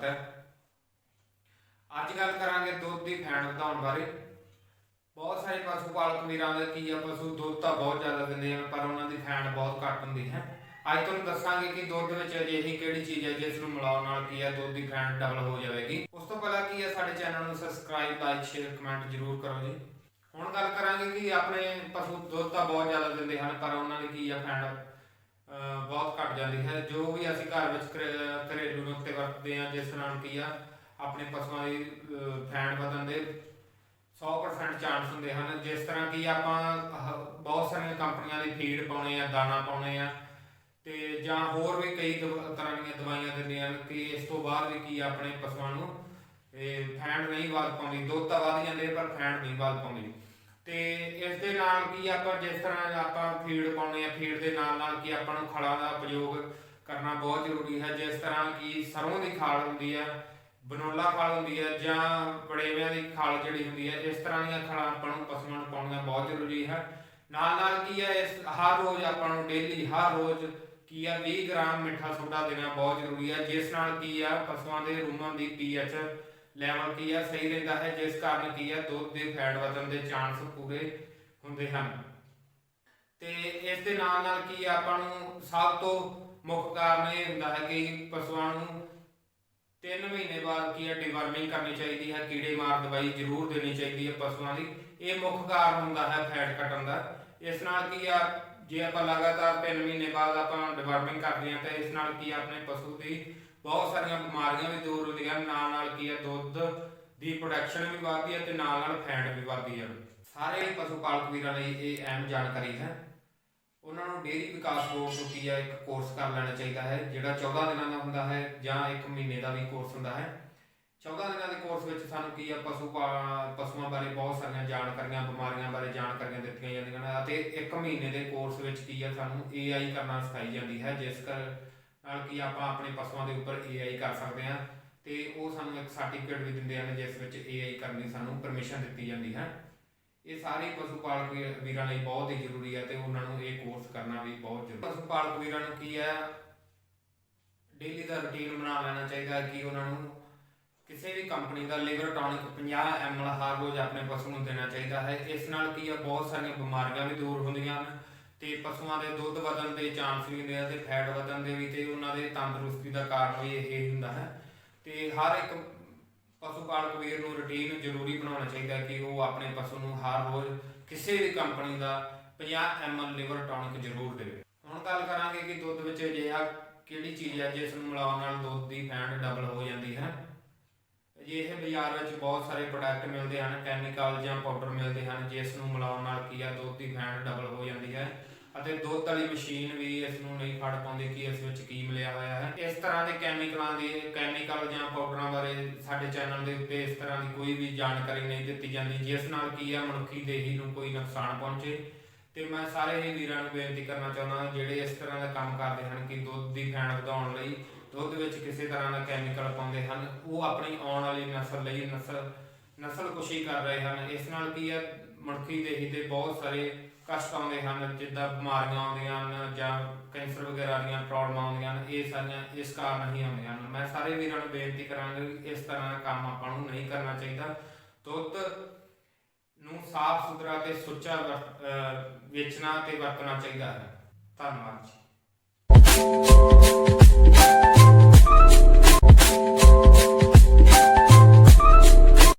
ਸਵਾਗਤ ਹੈ। ਅੱਜ ਗੱਲ ਕਰਾਂਗੇ ਦੁੱਧ ਦੀ ਫੈਟ ਵਧਾਉਣ ਬਾਰੇ। ਬਹੁਤ ਸਾਰੇ ਪਸ਼ੂ ਪਾਲਕ ਵੀਰਾਂ ਦੇ ਕੀ ਆ, ਪਸ਼ੂ ਦੁੱਧ ਤਾਂ ਬਹੁਤ ਜ਼ਿਆਦਾ ਦਿੰਦੇ ਹਨ ਪਰ ਉਹਨਾਂ ਦੀ ਫੈਟ ਬਹੁਤ ਘੱਟ ਹੁੰਦੀ ਹੈ। ਅੱਜ ਤੁਹਾਨੂੰ ਦੱਸਾਂਗੇ ਕਿ ਦੁੱਧ ਵਿੱਚ ਅਜਿਹੀ ਕਿਹੜੀ ਚੀਜ਼ ਹੈ, ਜਿਸ ਨੂੰ ਮਿਲਾਉਣ ਨਾਲ ਕੀ ਹੈ ਦੁੱਧ ਦੀ ਫੈਨ ਡਬਲ ਹੋ ਜਾਵੇਗੀ। ਉਸ ਤੋਂ ਪਹਿਲਾਂ ਕੀ ਹੈ ਸਾਡੇ ਚੈਨਲ ਨੂੰ ਸਬਸਕ੍ਰਾਈਬ ਲਾਈਕ ਸ਼ੇਅਰ ਕਮੈਂਟ ਜ਼ਰੂਰ ਕਰੋ ਜੀ। ਹੁਣ ਗੱਲ ਕਰਾਂਗੇ ਕਿ ਆਪਣੇ ਪਸ਼ੂ ਦੁੱਧ ਤਾਂ ਬਹੁਤ ਜ਼ਿਆਦਾ ਦਿੰਦੇ ਹਨ, ਪਰ ਉਹਨਾਂ ਦੀ ਕੀ ਹੈ ਫੈਨ ਬਹੁਤ ਘਟ ਜਾਂਦੀ ਹੈ। ਜੋ ਵੀ ਅਸੀਂ ਘਰ ਵਿੱਚ ਘਰੇ- ਘਰੇਲੂ ਨੁਕਤੇ ਵਰਤਦੇ ਹਾਂ, ਜਿਸ ਨਾਲ ਕੀ ਆ, ਆਪਣੇ ਪਸ਼ੂਆਂ ਦੀ ਫੈਟ ਵਧਣ ਦੇ 100% ਚਾਂਸ ਹੁੰਦੇ ਹਨ। ਜਿਸ ਤਰ੍ਹਾਂ ਕਿ ਆਪਾਂ ਬਹੁਤ ਸਾਰੀਆਂ ਕੰਪਨੀਆਂ ਦੀ ਫੀਡ ਪਾਉਣੇ ਆ, ਦਾਣਾ ਪਾਉਣੇ ਆ ਤੇ ਜਾਂ ਹੋਰ ਵੀ ਕਈ ਤਰ੍ਹਾਂ ਦੀਆਂ ਦਵਾਈਆਂ ਦਿੰਦੇ ਹਨ ਕਿ ਇਸ ਤੋਂ ਬਾਅਦ ਵੀ ਕੀ ਆਪਣੇ ਪਸ਼ੂਆਂ ਨੂੰ ਇਹ ਫੈਟ ਨਹੀਂ ਵੱਧ ਪਾਉਂਦੀ। ਦੁੱਧ ਤਾਂ ਵੱਧ ਜਾਂਦੇ ਪਰ ਫੈਟ ਨਹੀਂ ਵੱਧ ਪਾਉਂਦੀ। ਤੇ ਇਸ ਦੇ ਨਾਲ ਕੀ ਆਪਾਂ ਜਿਸ ਤਰ੍ਹਾਂ ਆਪਾਂ ਫੀਡ ਪਾਉਣੇ ਆ, ਫੀਡ ਦੇ ਨਾਲ ਨਾਲ ਕੀ ਆਪਾਂ ਨੂੰ ਖਲਾਂ ਦਾ ਉਪਯੋਗ ਕਰਨਾ ਬਹੁਤ ਜ਼ਰੂਰੀ ਹੈ। ਜਿਸ ਤਰ੍ਹਾਂ ਕਿ ਸਰੋਂ ਦੀ ਖਾਲ ਹੁੰਦੀ ਹੈ ਬਨੋਲਾ ਖਾਲ ਹੁੰਦੀ ਹੈ ਜਾਂ ਬੜੇਵਿਆਂ ਦੀ ਖਾਲ ਜਿਹੜੀ ਹੁੰਦੀ ਹੈ ਇਸ ਤਰ੍ਹਾਂ ਦੀਆਂ ਖਾਲਾਂ ਆਪਾਂ ਨੂੰ ਪਸ਼ੂਆਂ ਨੂੰ ਪਾਉਣੀਆਂ ਬਹੁਤ ਜ਼ਰੂਰੀ ਹੈ। ਨਾਲ ਨਾਲ ਕੀ ਹੈ ਇਸ ਹਰ ਰੋਜ਼ ਆਪਾਂ ਨੂੰ ਡੇਲੀ ਹਰ ਰੋਜ਼ ਕੀ ਆ 20 ਗ੍ਰਾਮ ਮਿੱਠਾ ਸੋਡਾ ਦੇਣਾ ਬਹੁਤ ਜ਼ਰੂਰੀ ਹੈ। ਜਿਸ ਨਾਲ ਕੀ ਆ, ਪਸ਼ੂਆਂ ਦੇ ਰੂਮਾਂ ਦੀ ਪੀਐਚ ਲੈਵਲ ਕੀ ਆ, ਸਹੀ ਰਹਿੰਦਾ ਹੈ, ਜਿਸ ਕਾਰਨ ਕੀ ਆ, ਦੁੱਧ ਦੇ ਫੈਟ ਵਧਣ ਦੇ ਚਾਂਸ ਪੂਰੇ ਹੁੰਦੇ ਹਨ। ਤੇ ਇਸ ਦੇ ਨਾਲ ਨਾਲ ਕੀ ਆਪਾਂ ਨੂੰ ਸਭ ਤੋਂ ਮੁੱਖ ਕਾਰਨ ਇਹ ਹੁੰਦਾ ਹੈ ਕਿ ਪਸ਼ੂਆਂ ਨੂੰ 3 ਮਹੀਨੇ ਬਾਅਦ ਕੀ ਆ ਡਿਵਰਮਿੰਗ ਕਰਨੀ ਚਾਹੀਦੀ ਹੈ, ਕੀੜੇ ਮਾਰ, ਦਵਾਈ ਜ਼ਰੂਰ ਦੇਣੀ ਚਾਹੀਦੀ ਹੈ ਪਸ਼ੂਆਂ ਦੀ ਇਹ ਮੁੱਖ ਕਾਰਨ ਹੁੰਦਾ ਹੈ ਫੈਟ ਘਟਣ ਦਾ। ਇਸ ਨਾਲ ਕੀ ਆ, ਜੇ ਆਪਾਂ ਲਗਾਤਾਰ 3 ਮਹੀਨੇ ਬਾਅਦ ਆਪਾਂ ਡਿਵਰਮਿੰਗ ਕਰਦੇ ਹਾਂ, ਤਾਂ ਇਸ ਨਾਲ ਕੀ ਆਪਣੇ ਪਸ਼ੂ ਦੀ ਬਹੁਤ ਸਾਰੀਆਂ ਬਿਮਾਰੀਆਂ ਵੀ ਦੂਰ ਹੁੰਦੀਆਂ ਹਨ। ਨਾਲ ਨਾਲ ਕੀ ਹੈ ਦੁੱਧ ਦੀ ਪ੍ਰੋਡਕਸ਼ਨ ਵੀ ਵਧਦੀ ਹੈ ਤੇ ਨਾਲ ਨਾਲ ਫੈਟ ਵੀ ਵਧਦੀ ਹੈ ਸਾਰੇ ਪਸ਼ੂ ਪਾਲਕ ਵੀਰਾਂ ਲਈ ਇਹ ਅਹਿਮ ਜਾਣਕਾਰੀ ਹੈ ਉਹਨਾਂ ਨੂੰ ਡੇਅਰੀ ਵਿਕਾਸ ਬੋਰਡ ਤੋਂ ਕੀ ਹੈ ਇੱਕ ਕੋਰਸ ਕਰ ਲੈਣਾ ਚਾਹੀਦਾ ਹੈ, ਜਿਹੜਾ 14 ਦਿਨਾਂ ਦਾ ਹੁੰਦਾ ਹੈ ਜਾਂ 1 ਮਹੀਨੇ ਦਾ ਵੀ ਕੋਰਸ ਹੁੰਦਾ ਹੈ 14 ਦਿਨਾਂ ਦੇ ਕੋਰਸ ਵਿੱਚ ਸਾਨੂੰ ਕੀ ਹੈ ਪਸ਼ੂ ਪਾ- ਪਸ਼ੂਆਂ ਬਾਰੇ ਬਹੁਤ ਸਾਰੀਆਂ ਜਾਣਕਾਰੀਆਂ, ਬਿਮਾਰੀਆਂ ਬਾਰੇ ਜਾਣਕਾਰੀਆਂ ਦਿੱਤੀਆਂ ਜਾਂਦੀਆਂ ਹਨ ਅਤੇ 1 ਮਹੀਨੇ ਦੇ ਕੋਰਸ ਵਿੱਚ ਕੀ ਹੈ ਸਾਨੂੰ AI ਕਰਨਾ ਸਿਖਾਈ ਜਾਂਦੀ ਹੈ, ਜਿਸ ਕਰ ਨਾਲ ਕੀ ਆਪਾਂ ਆਪਣੇ ਪਸ਼ੂਆਂ ਦੇ ਉੱਪਰ AI ਕਰ ਸਕਦੇ ਹਾਂ ਤੇ ਉਹ ਸਾਨੂੰ ਇੱਕ ਸਰਟੀਫਿਕੇਟ ਵੀ ਦਿੰਦੇ ਹਨ, ਜਿਸ ਵਿੱਚ AI ਕਰਨ ਦੀ ਸਾਨੂੰ ਪਰਮਿਸ਼ਨ ਦਿੱਤੀ ਜਾਂਦੀ ਹੈ। ਇਹ ਸਾਰੇ ਪਸ਼ੂ ਪਾਲਕ ਵੀਰਾਂ ਲਈ ਬਹੁਤ ਹੀ ਜ਼ਰੂਰੀ ਹੈ ਤੇ ਉਹਨਾਂ ਨੂੰ ਇਹ ਕੋਰਸ ਕਰਨਾ ਵੀ ਬਹੁਤ ਜ਼ਰੂਰੀ ਹੈ। ਪਸ਼ੂ ਪਾਲਕ ਵੀਰਾਂ ਨੂੰ ਕੀ ਹੈ? ਡੇਲੀ ਦਾ ਰੁਟੀਨ ਬਣਾ ਲੈਣਾ ਚਾਹੀਦਾ ਕਿ ਉਹਨਾਂ ਨੂੰ ਕਿਸੇ ਵੀ ਕੰਪਨੀ ਦਾ ਲਿਵਰ ਟੌਨਿਕ 50 ml ਹਰ ਰੋਜ਼ ਆਪਣੇ ਪਸ਼ੂ ਨੂੰ ਦੇਣਾ ਚਾਹੀਦਾ ਹੈ। ਇਸ ਨਾਲ ਕੀ ਹੈ? ਬਹੁਤ ਸਾਰੀਆਂ ਬਿਮਾਰੀਆਂ ਵੀ ਦੂਰ ਹੁੰਦੀਆਂ ਹਨ। ਤੇ ਪਸ਼ੂਆਂ ਦੇ ਦੁੱਧ ਵਧਣ ਦੇ ਚਾਂਸ ਵੀ ਹੁੰਦੇ ਆ ਤੇ ਫੈਟ ਵਧਣ ਦੇ ਵੀ ਤੇ ਉਹਨਾਂ ਦੇ ਤੰਦਰੁਸਤੀ ਦਾ ਕਾਰਨ ਵੀ ਇਹ ਹੁੰਦਾ ਹੈ। ਤੇ ਹਰ ਇੱਕ ਪਸ਼ੂ ਪਾਲਕ ਵੀਰ ਨੂੰ ਰੁਟੀਨ ਜ਼ਰੂਰੀ ਬਣਾਉਣਾ ਚਾਹੀਦਾ ਕਿ ਉਹ ਆਪਣੇ ਪਸ਼ੂ ਨੂੰ ਹਰ ਰੋਜ਼ ਕਿਸੇ ਵੀ ਕੰਪਨੀ ਦਾ 50 ml ਲਿਵਰ ਟੌਨਿਕ ਜ਼ਰੂਰ ਦੇਵੇ। ਹੁਣ ਗੱਲ ਕਰਾਂਗੇ ਕਿ ਦੁੱਧ ਵਿੱਚ ਅਜਿਹਾ ਕਿਹੜੀ ਚੀਜ਼ ਹੈ ਜਿਸ ਨੂੰ ਮਿਲਾਉਣ ਨਾਲ ਦੁੱਧ ਦੀ ਫੈਂਟ ਡਬਲ ਹੋ ਜਾਂਦੀ ਹੈ। ਅਜਿਹੇ ਬਾਜ਼ਾਰ ਵਿੱਚ ਬਹੁਤ ਸਾਰੇ ਪ੍ਰੋਡਕਟ ਮਿਲਦੇ ਹਨ ਕੈਮੀਕਲ ਜਾਂ ਪਾਊਡਰ ਮਿਲਦੇ ਹਨ, ਜਿਸ ਨੂੰ ਮਿਲਾਉਣ ਨਾਲ ਕੀ ਆ, ਦੁੱਧ ਦੀ ਫੈਂਟ ਡਬਲ ਹੋ ਜਾਂਦੀ ਹੈ। ਅਤੇ ਦੁੱਧ ਵਾਲੀ ਮਸ਼ੀਨ ਵੀ ਇਸ ਨੂੰ ਨਹੀਂ ਫੜ ਪਾਉਂਦੀ ਕਿ ਇਸ ਵਿੱਚ ਕੀ ਮਿਲਿਆ ਹੋਇਆ ਹੈ। ਇਸ ਤਰ੍ਹਾਂ ਦੇ ਕੈਮੀਕਲਾਂ ਦੀ ਕੈਮੀਕਲ ਜਾਂ ਪਾਊਡਰਾਂ ਬਾਰੇ ਸਾਡੇ ਚੈਨਲ ਦੇ ਉੱਤੇ ਇਸ ਤਰ੍ਹਾਂ ਦੀ ਕੋਈ ਵੀ ਜਾਣਕਾਰੀ ਨਹੀਂ ਦਿੱਤੀ ਜਾਂਦੀ, ਜਿਸ ਨਾਲ ਕੀ ਹੈ, ਮਨੁੱਖੀ ਦੇਹੀ ਨੂੰ ਕੋਈ ਨੁਕਸਾਨ ਪਹੁੰਚੇ। ਤੇ ਮੈਂ ਸਾਰੇ ਹੀ ਵੀਰਾਂ ਨੂੰ ਬੇਨਤੀ ਕਰਨਾ ਚਾਹੁੰਦਾ ਜਿਹੜੇ ਇਸ ਤਰ੍ਹਾਂ ਦਾ ਕੰਮ ਕਰਦੇ ਹਨ ਕਿ ਦੁੱਧ ਦੀ ਫੈਟ ਵਧਾਉਣ ਲਈ ਦੁੱਧ ਵਿੱਚ ਕਿਸੇ ਤਰ੍ਹਾਂ ਦਾ ਕੈਮੀਕਲ ਪਾਉਂਦੇ ਹਨ, ਉਹ ਆਪਣੀ ਆਉਣ ਵਾਲੀ ਨਸਲ ਲਈ ਨਸਲ ਨਸਲ ਕੁਸ਼ੀ ਕਰ ਰਹੇ ਹਨ। ਇਸ ਨਾਲ ਕੀ ਹੈ, ਮਨੁੱਖੀ ਦੇਹੀ ਤੇ ਬਹੁਤ ਸਾਰੇ ਕਸ਼ਟ ਆਉਂਦੇ ਹਨ, ਜਿੱਦਾਂ ਬਿਮਾਰੀਆਂ ਆਉਂਦੀਆਂ ਹਨ ਜਾਂ ਕੈਂਸਰ ਵਗੈਰਾ ਦੀਆਂ ਪ੍ਰੋਬਲਮਾਂ ਆਉਂਦੀਆਂ ਹਨ, ਇਹ ਸਾਰੀਆਂ ਇਸ ਕਾਰਨ ਹੀ ਆਉਂਦੀਆਂ ਹਨ। ਮੈਂ ਸਾਰੇ ਵੀਰਾਂ ਨੂੰ ਬੇਨਤੀ ਕਰਾਂਗਾ ਕਿ ਇਸ ਤਰ੍ਹਾਂ ਦਾ ਕੰਮ ਆਪਾਂ ਨੂੰ ਨਹੀਂ ਕਰਨਾ ਚਾਹੀਦਾ। ਦੁੱਧ ਨੂੰ ਸਾਫ਼ ਸੁਥਰਾ ਤੇ ਸੁੱਚਾ ਵਰਤ- ਵੇਚਣਾ ਤੇ ਵਰਤਣਾ ਚਾਹੀਦਾ ਹੈ। ਧੰਨਵਾਦ ਜੀ।